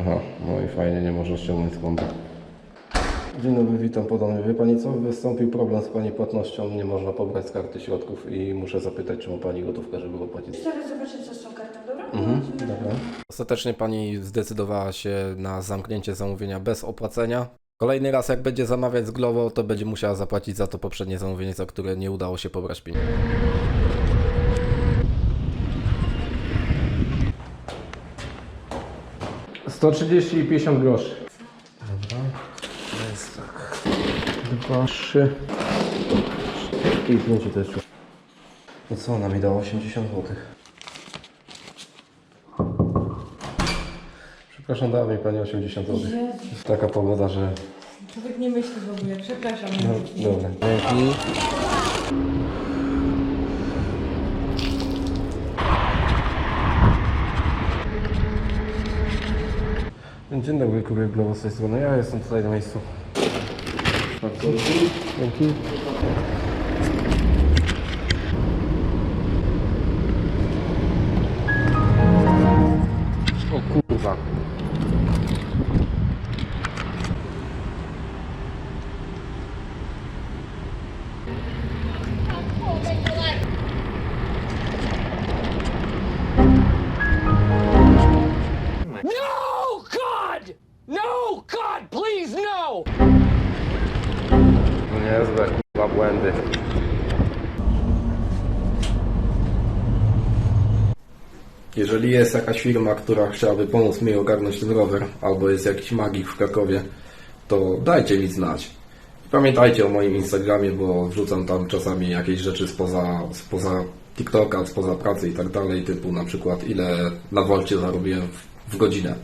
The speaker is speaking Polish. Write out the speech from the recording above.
Aha, no i fajnie, nie można ściągnąć z konta. Dzień dobry, witam ponownie. Wie Pani co? Wystąpił problem z Pani płatnością, nie można pobrać z karty środków i muszę zapytać, czy ma Pani gotówkę, żeby opłacić. Teraz zobaczyć co z tą kartą, dobra? Mhm, dobra. Ostatecznie Pani zdecydowała się na zamknięcie zamówienia bez opłacenia. Kolejny raz jak będzie zamawiać z Glovo, to będzie musiała zapłacić za to poprzednie zamówienie, za które nie udało się pobrać pieniędzy. Sto trzydzieści i 50 groszy. Dobra, to jest tak. Dwa, trzy. I pięć też. No co, ona mi dała 80 zł. Przepraszam, dała mi Pani 80 zł. Taka pogoda, że... człowiek nie myśli w ogóle, przepraszam. No, dobra. Dzięki. Dzień dobry, Kurier Globo z tej strony. Ja jestem tutaj na miejscu. Dzięki. O kurwa. No, God, please, no! No niezłe, kurwa, błędy. Jeżeli jest jakaś firma, która chciałaby pomóc mi ogarnąć ten rower, albo jest jakiś magik w Krakowie, to dajcie mi znać. Pamiętajcie o moim Instagramie, bo wrzucam tam czasami jakieś rzeczy spoza, spoza TikToka, spoza pracy i tak dalej, typu na przykład ile na Wolcie zarobiłem w, w godzinę.